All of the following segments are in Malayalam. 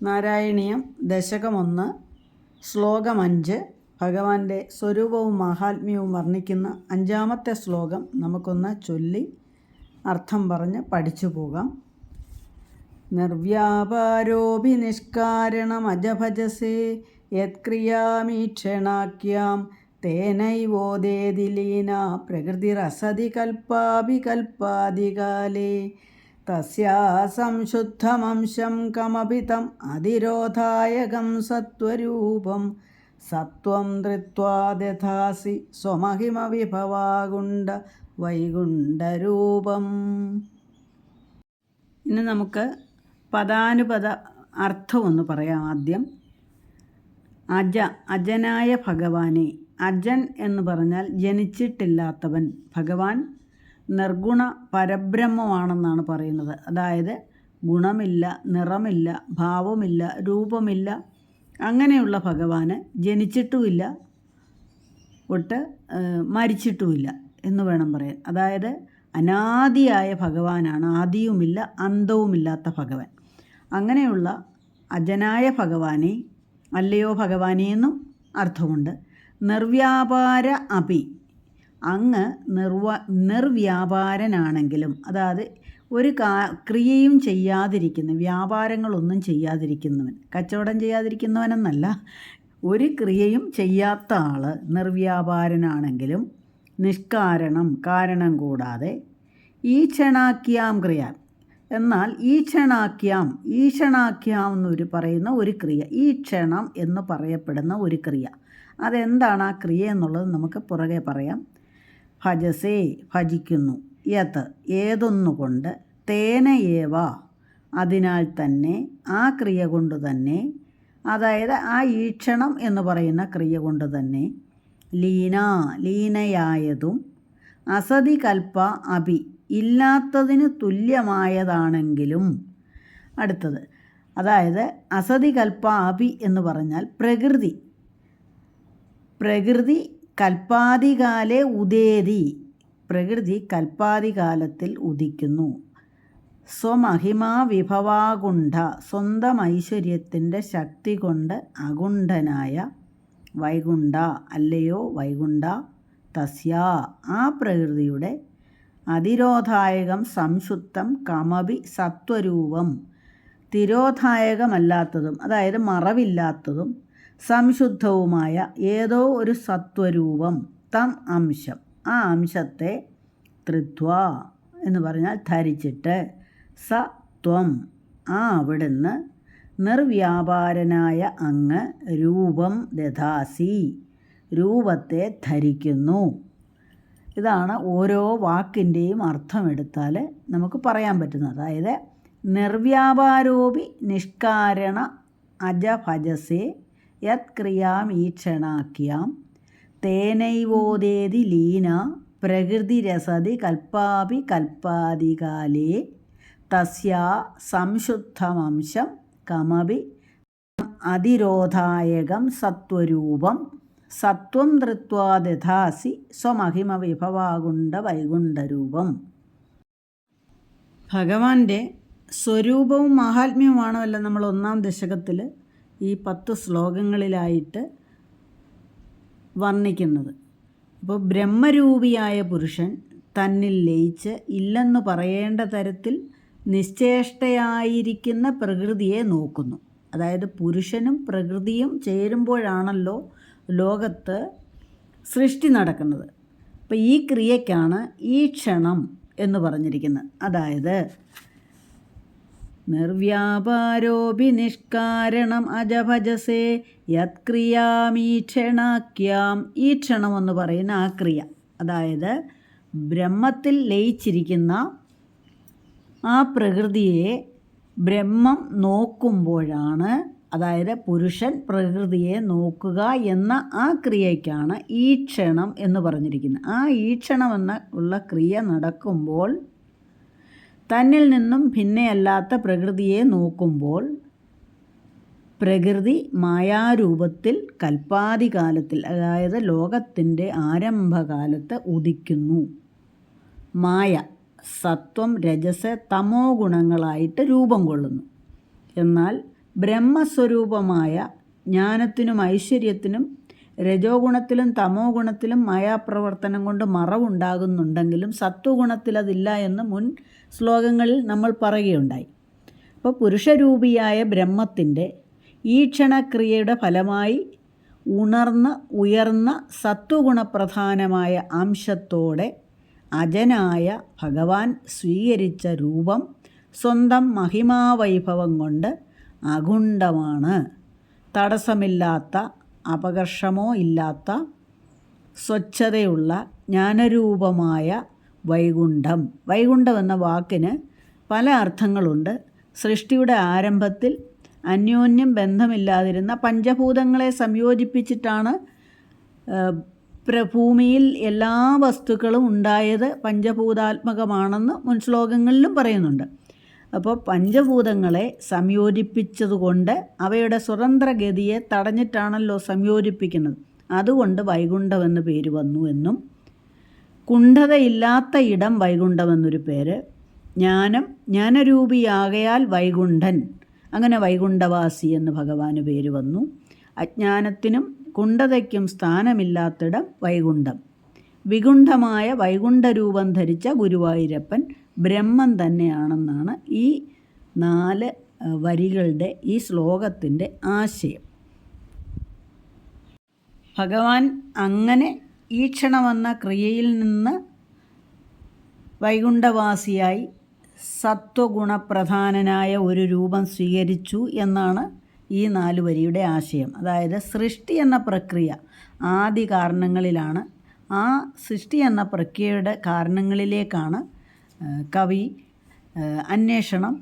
നാരായണീയം ദശകമൊന്ന് ശ്ലോകം അഞ്ച് ഭഗവാന്റെ സ്വരൂപവും മഹാത്മ്യവും വർണിക്കുന്ന അഞ്ചാമത്തെ ശ്ലോകം നമുക്കൊന്ന് ചൊല്ലി അർത്ഥം പറഞ്ഞ് പഠിച്ചു പോകാം. നിർവ്യാപാരോപി നിഷ്കാരണമജഭജസേ യത്ക്രിയാമീക്ഷണാഖ്യാം തേനൈവോദേതിലീന പ്രകൃതിരസതി കൽപ്പാപി കൽപ്പാദികാലേ തസ്യാ സംശുദ്ധമംശം കമപിതം അതിരോധായകം സത്വരൂപം സത്വം ധൃത്വാ ദധാസി സ്വമഹിമ വിഭവാകുണ്ട വൈകുണ്ഠരൂപം ഇനി നമുക്ക് പദാനുപദ അർത്ഥമൊന്ന് പറയാം ആദ്യം. അജ അജനായ ഭഗവാനെ. അജൻ എന്ന് പറഞ്ഞാൽ ജനിച്ചിട്ടില്ലാത്തവൻ ഭഗവാൻ. നിർഗുണ പരബ്രഹ്മമാണെന്നാണ് പറയുന്നത്. അതായത് ഗുണമില്ല നിറമില്ല ഭാവമില്ല രൂപമില്ല അങ്ങനെയുള്ള ഭഗവാന് ജനിച്ചിട്ടുമില്ല ഒട്ട് മരിച്ചിട്ടുമില്ല എന്ന് വേണം പറയാൻ. അതായത് അനാദിയായ ഭഗവാനാണ് ആദിയുമില്ല അന്തവുമില്ലാത്ത ഭഗവാൻ. അങ്ങനെയുള്ള അജനായ ഭഗവാനെ അല്ലയോ ഭഗവാനെ എന്നും അർത്ഥമുണ്ട്. നിർവ്യാപാര അപി അങ്ങ് നിർവ നിർവ്യാപാരനാണെങ്കിലും അതായത് ഒരു കാ ക്രിയയും ചെയ്യാതിരിക്കുന്ന വ്യാപാരങ്ങളൊന്നും ചെയ്യാതിരിക്കുന്നവൻ കച്ചവടം ചെയ്യാതിരിക്കുന്നവനെന്നല്ല ഒരു ക്രിയയും ചെയ്യാത്ത ആൾ നിർവ്യാപാരനാണെങ്കിലും നിഷ്കാരണം കാരണം കൂടാതെ ഈക്ഷണാക്യാം ക്രിയ. എന്നാൽ ഈക്ഷണാക്യാം ഈക്ഷണാക്യാം എന്നൊരു പറയുന്ന ഒരു ക്രിയ ഈക്ഷണം എന്ന് പറയപ്പെടുന്ന ഒരു ക്രിയ. അതെന്താണ് ആ ക്രിയ എന്നുള്ളത് നമുക്ക് പുറകെ പറയാം. ഭജസേ ഭജിക്കുന്നു. യത് ഏതൊന്നുകൊണ്ട് തേനയേവ. അതിനാൽ തന്നെ ആ ക്രിയ കൊണ്ട് തന്നെ അതായത് ആ ഈക്ഷണം എന്ന് പറയുന്ന ക്രിയ കൊണ്ട് തന്നെ ലീന ലീനയായതും അസതി കൽപ്പ അഭി ഇല്ലാത്തതിന് തുല്യമായതാണെങ്കിലും അടുത്തത്. അതായത് അസതി കൽപ്പ അഭി എന്ന് പറഞ്ഞാൽ പ്രകൃതി. പ്രകൃതി കൽപ്പാദികാലെ ഉദേതി. പ്രകൃതി കൽപ്പാതികാലത്തിൽ ഉദിക്കുന്നു. സ്വമഹിമാ വിഭവാകുണ്ഠ സ്വന്തം ഐശ്വര്യത്തിന്റെ ശക്തി കൊണ്ട് അകുണ്ഠനായ വൈകുണ്ഠ അല്ലയോ വൈകുണ്ഠ തസ്യ ആ പ്രകൃതിയുടെ അതിരോധായകം സംശുദ്ധം കമപി സത്വരൂപം തിരോധായകമല്ലാത്തതും അതായത് മറവില്ലാത്തതും സംശുദ്ധവുമായ ഏതോ ഒരു സത്വരൂപം തം അംശം. ആ അംശത്തെ തൃത്വ എന്ന് പറഞ്ഞാൽ ധരിച്ചിട്ട് സ ത്വം. ആ അവിടുന്ന് നിർവ്യാപാരനായ അങ്ങ് രൂപം ദധാസി രൂപത്തെ ധരിക്കുന്നു. ഇതാണ് ഓരോ വാക്കിന്റെയും അർത്ഥമെടുത്താൽ നമുക്ക് പറയാൻ പറ്റുന്നത്. അതായത് നിർവ്യാപാരോപി നിഷ്കാരണ അജഭജസേ യത് ക്രിയാമീക്ഷണാക്യാം തേനൈവോദേതി ലീന പ്രകൃതിരസതി കൽപ്പാപി കൽപ്പാദികാലേ തസ്യാ സംശുദ്ധമംശം കമപി അതിരോധായകം സത്വരൂപം സത്വം ധൃത്വാ ദധാസി സ്വമഹിമ വിഭവാകുണ്ട വൈകുണ്ഠരൂപം. ഭഗവാന്റെ സ്വരൂപവും മാഹാത്മ്യവുമാണല്ലോ നമ്മൾ ഒന്നാം ദശകത്തിൽ ഈ പത്ത് ശ്ലോകങ്ങളിലായിട്ട് വർണിക്കുന്നത്. അപ്പോൾ ബ്രഹ്മരൂപിയായ പുരുഷൻ തന്നിൽ ലയിച്ച് ഇല്ലെന്ന് പറയേണ്ട തരത്തിൽ നിശ്ചേഷ്ടയായിരിക്കുന്ന പ്രകൃതിയെ നോക്കുന്നു. അതായത് പുരുഷനും പ്രകൃതിയും ചേരുമ്പോഴാണല്ലോ ലോകത്ത് സൃഷ്ടി നടക്കുന്നത്. അപ്പോൾ ഈ ക്രിയയ്ക്കാണ് ഈ ക്ഷണം എന്ന് പറഞ്ഞിരിക്കുന്നത്. അതായത് നിർവ്യാപാരോപി നിഷ്കാരണം അജഭജസേ യത്ക്രിയാമീക്ഷണാക്യാം ഈക്ഷണം ക്ഷണം എന്ന് പറയുന്ന ആ ക്രിയ. അതായത് ബ്രഹ്മത്തിൽ ലയിച്ചിരിക്കുന്ന ആ പ്രകൃതിയെ ബ്രഹ്മം നോക്കുമ്പോഴാണ് അതായത് പുരുഷൻ പ്രകൃതിയെ നോക്കുക എന്ന ആ ക്രിയയ്ക്കാണ് ഈക്ഷണം എന്ന് പറഞ്ഞിരിക്കുന്നത്. ആ ഈക്ഷണം എന്ന ഉള്ള ക്രിയ നടക്കുമ്പോൾ തന്നിൽ നിന്നും ഭിന്നയല്ലാത്ത പ്രകൃതിയെ നോക്കുമ്പോൾ പ്രകൃതി മായാരൂപത്തിൽ കൽപ്പാതികാലത്തിൽ അതായത് ലോകത്തിന്റെ ആരംഭകാലത്ത് ഉദിക്കുന്നു. മായ സത്വം രജസ തമോ ഗുണങ്ങളായിട്ട് രൂപം കൊള്ളുന്നു. എന്നാൽ ബ്രഹ്മസ്വരൂപമായ ജ്ഞാനത്തിനും ഐശ്വര്യത്തിനും രജോ ഗുണത്തിലും തമോ ഗുണത്തിലും മായാപ്രവർത്തനം കൊണ്ട് മറവുണ്ടാകുന്നുണ്ടെങ്കിലും സത്വഗുണത്തിൽ അതില്ല എന്ന് മുൻ ശ്ലോകങ്ങളിൽ നമ്മൾ പറയുകയുണ്ടായി. അപ്പോൾ പുരുഷരൂപിയായ ബ്രഹ്മത്തിന്റെ ഈക്ഷണക്രിയയുടെ ഫലമായി ഉണർന്ന് ഉയർന്ന സത്വഗുണപ്രധാനമായ അംശത്തോടെ അജനായ ഭഗവാൻ സ്വീകരിച്ച രൂപം സ്വന്തം മഹിമാവൈഭവം കൊണ്ട് അഗുണ്ടമാണ് തടസ്സമില്ലാത്ത അപകർഷമോ ഇല്ലാത്ത സ്വച്ഛതയുള്ള ജ്ഞാനരൂപമായ വൈകുണ്ഠം. വൈകുണ്ഠം എന്ന വാക്കിന് പല അർത്ഥങ്ങളുണ്ട്. സൃഷ്ടിയുടെ ആരംഭത്തിൽ അന്യോന്യം ബന്ധമില്ലാതിരുന്ന പഞ്ചഭൂതങ്ങളെ സംയോജിപ്പിച്ചിട്ടാണ് ഭൂമിയിൽ എല്ലാ വസ്തുക്കളും ഉണ്ടായത് പഞ്ചഭൂതാത്മകമാണെന്ന് മുൻ ശ്ലോകങ്ങളിലും പറയുന്നുണ്ട്. അപ്പോൾ പഞ്ചഭൂതങ്ങളെ സംയോജിപ്പിച്ചതുകൊണ്ട് അവയുടെ സ്വതന്ത്ര സ്വതന്ത്രഗതിയെ തടഞ്ഞിട്ടാണല്ലോ സംയോജിപ്പിക്കുന്നത്. അതുകൊണ്ട് വൈകുണ്ഠമെന്ന് പേര് വന്നു എന്നും കുണ്ഠതയില്ലാത്ത ഇടം വൈകുണ്ഠമെന്നൊരു പേര് ജ്ഞാനം ജ്ഞാനരൂപിയാകയാൽ വൈകുണ്ഠൻ അങ്ങനെ വൈകുണ്ഠവാസി എന്ന് ഭഗവാന് പേര് വന്നു. അജ്ഞാനത്തിനും കുണ്ഠതയ്ക്കും സ്ഥാനമില്ലാത്തിടം വൈകുണ്ഠം. വികുണ്ഠമായ വൈകുണ്ഠരൂപം ധരിച്ച ഗുരുവായൂരപ്പൻ ബ്രഹ്മം തന്നെയാണെന്നാണ് ഈ നാല് വരികളുടെ ഈ ശ്ലോകത്തിന്റെ ആശയം. ഭഗവാൻ അങ്ങനെ ഈക്ഷണമെന്ന ക്രിയയിൽ നിന്ന് വൈകുണ്ഠവാസിയായി സത്വഗുണപ്രധാനനായ ഒരു രൂപം സ്വീകരിച്ചു എന്നാണ് ഈ നാല് വരിയുടെ ആശയം. അതായത് സൃഷ്ടി എന്ന പ്രക്രിയ ആദി കാരണങ്ങളിലാണ്. ആ സൃഷ്ടി എന്ന പ്രക്രിയയുടെ കാരണങ്ങളിലേക്കാണ് കവി അന്വേഷണം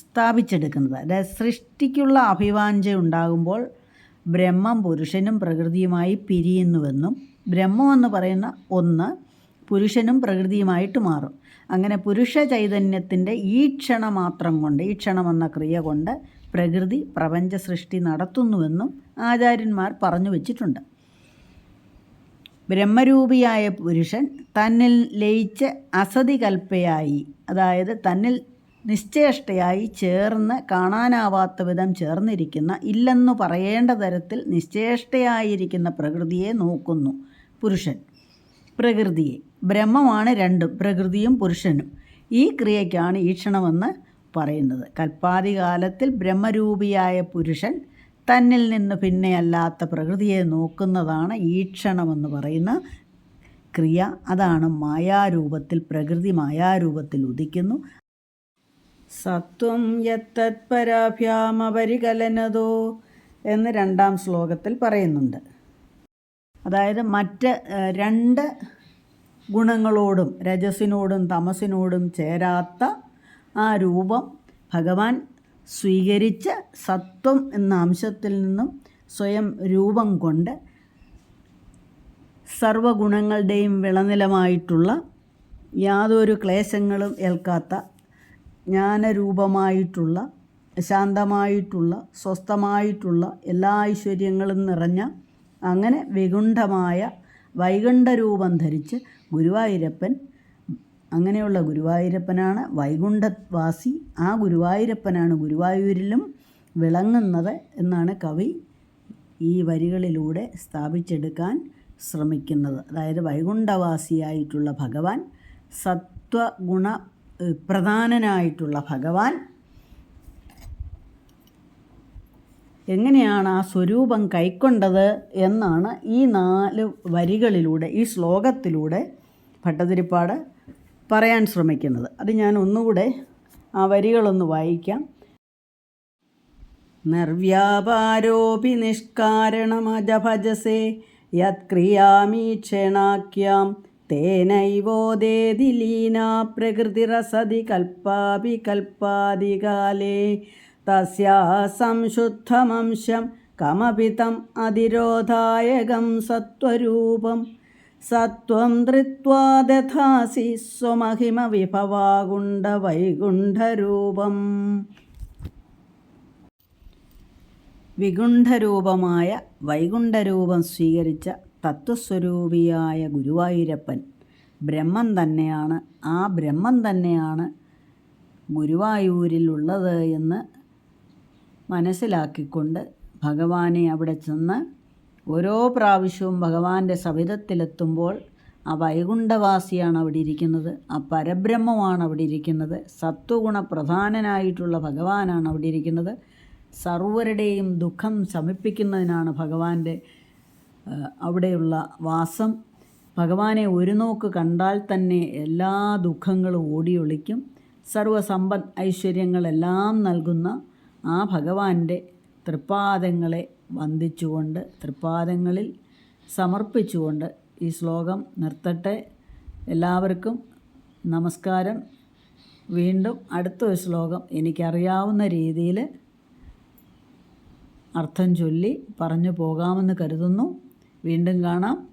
സ്ഥാപിച്ചെടുക്കുന്നത്. അതായത് സൃഷ്ടിക്കുള്ള അഭിവാഞ്ച ഉണ്ടാകുമ്പോൾ ബ്രഹ്മം പുരുഷനും പ്രകൃതിയുമായി പിരിയുന്നുവെന്നും ബ്രഹ്മം എന്ന് പറയുന്ന ഒന്ന് പുരുഷനും പ്രകൃതിയുമായിട്ട് മാറും. അങ്ങനെ പുരുഷ ചൈതന്യത്തിന്റെ ഈ ക്ഷണം മാത്രം കൊണ്ട് ഈക്ഷണം എന്ന ക്രിയ കൊണ്ട് പ്രകൃതി പ്രപഞ്ച സൃഷ്ടി നടത്തുന്നുവെന്നും ആചാര്യന്മാർ പറഞ്ഞു വച്ചിട്ടുണ്ട്. ബ്രഹ്മരൂപിയായ പുരുഷൻ തന്നിൽ ലയിച്ച് അസതി കൽപ്പയായി അതായത് തന്നിൽ നിശ്ചേഷ്ടയായി ചേർന്ന് കാണാനാവാത്ത വിധം ചേർന്നിരിക്കുന്ന ഇല്ലെന്നു പറയേണ്ട തരത്തിൽ നിശ്ചേഷ്ടയായിരിക്കുന്ന പ്രകൃതിയെ നോക്കുന്നു പുരുഷൻ. പ്രകൃതിയെ. ബ്രഹ്മമാണ് രണ്ടും പ്രകൃതിയും പുരുഷനും. ഈ ക്രിയയ്ക്കാണ് ഈക്ഷണമെന്ന് പറയുന്നത്. കൽപ്പാതികാലത്തിൽ ബ്രഹ്മരൂപിയായ പുരുഷൻ തന്നിൽ നിന്ന് പിന്നെയല്ലാത്ത പ്രകൃതിയെ നോക്കുന്നതാണ് ഈക്ഷണമെന്ന് പറയുന്ന ക്രിയ. അതാണ് മായാരൂപത്തിൽ പ്രകൃതി മായാരൂപത്തിൽ ഉദിക്കുന്നു. സത്വം യത്തത്പരാഭ്യാമപരികലനതോ എന്ന് രണ്ടാം ശ്ലോകത്തിൽ പറയുന്നുണ്ട്. അതായത് മറ്റ് രണ്ട് ഗുണങ്ങളോടും രജസിനോടും തമസിനോടും ചേരാത്ത ആ രൂപം ഭഗവാൻ സ്വീകരിച്ച സത്വം എന്ന അംശത്തിൽ നിന്നും സ്വയം രൂപം കൊണ്ട് സർവഗുണങ്ങളുടെയും വിളനിലമായിട്ടുള്ള യാതൊരു ക്ലേശങ്ങളും ഏൽക്കാത്ത ജ്ഞാനരൂപമായിട്ടുള്ള ശാന്തമായിട്ടുള്ള സ്വസ്ഥമായിട്ടുള്ള എല്ലാ ഐശ്വര്യങ്ങളും നിറഞ്ഞ അങ്ങനെ വികുണ്ഠമായ വൈകുണ്ഠരൂപം ധരിച്ച് ഗുരുവായൂരപ്പൻ അങ്ങനെയുള്ള ഗുരുവായൂരപ്പനാണ് വൈകുണ്ഠവാസി. ആ ഗുരുവായൂരപ്പനാണ് ഗുരുവായൂരിലും വിളങ്ങുന്നത് എന്നാണ് കവി ഈ വരികളിലൂടെ സ്ഥാപിച്ചെടുക്കാൻ ശ്രമിക്കുന്നത്. അതായത് വൈകുണ്ഠവാസിയായിട്ടുള്ള ഭഗവാൻ സത്വഗുണ പ്രധാനനായിട്ടുള്ള ഭഗവാൻ. എങ്ങനെയാണ് ആ സ്വരൂപം കൈക്കൊണ്ടത് എന്നാണ് ഈ നാല് വരികളിലൂടെ ഈ ശ്ലോകത്തിലൂടെ ഭട്ടതിരിപ്പാട് പറയാൻ ശ്രമിക്കുന്നത്. അത് ഞാൻ ഒന്നുകൂടെ ആ വരികളൊന്ന് വായിക്കാം. നിർവ്യാപാരോപി നിഷ്കാരണമജഭജസേ യത്ക്രിയാമീക്ഷണാഖ്യാം തേനൈവോദേതി ലീനാ പ്രകൃതിരസതി കൽപ്പാപി കൽപ്പാദികാലേ തസ്യാ സംശുദ്ധമംശം കമപിതം അതിരോധായകം സത്വരൂപം. സത്വം ധൃത്വാദാസി സ്വമഹിമ വിഭവാകുണ്ട വൈകുണ്ഠരൂപം. വികുണ്ഠരൂപമായ വൈകുണ്ഠരൂപം സ്വീകരിച്ച തത്വസ്വരൂപിയായ ഗുരുവായൂരപ്പൻ ബ്രഹ്മം തന്നെയാണ്. ആ ബ്രഹ്മം തന്നെയാണ് ഗുരുവായൂരിലുള്ളത് എന്ന് മനസ്സിലാക്കിക്കൊണ്ട് ഭഗവാനെ അവിടെ ചെന്ന് ഓരോ പ്രാവശ്യവും ഭഗവാന്റെ സവിധത്തിലെത്തുമ്പോൾ ആ വൈകുണ്ഠവാസിയാണ് അവിടെ ഇരിക്കുന്നത് ആ പരബ്രഹ്മമാണ് അവിടെ ഇരിക്കുന്നത് സത്വഗുണ പ്രധാനനായിട്ടുള്ള ഭഗവാനാണ് അവിടെ ഇരിക്കുന്നത്. സർവരുടെയും ദുഃഖം ശമിപ്പിക്കുന്നതിനാണ് ഭഗവാന്റെ അവിടെയുള്ള വാസം. ഭഗവാനെ ഒരു നോക്ക് കണ്ടാൽ തന്നെ എല്ലാ ദുഃഖങ്ങളും ഓടിയൊളിക്കും. സർവസമ്പദ് ഐശ്വര്യങ്ങളെല്ലാം നൽകുന്ന ആ ഭഗവാന്റെ തൃപ്പാദങ്ങളെ വന്ദിച്ചുകൊണ്ട് തൃപ്പാദങ്ങളിൽ സമർപ്പിച്ചുകൊണ്ട് ഈ ശ്ലോകം നിർത്തട്ടെ. എല്ലാവർക്കും നമസ്കാരം. വീണ്ടും അടുത്തൊരു ശ്ലോകം എനിക്കറിയാവുന്ന രീതിയിൽ അർത്ഥം ചൊല്ലി പറഞ്ഞു പോകാമെന്ന് കരുതുന്നു. വീണ്ടും കാണാം.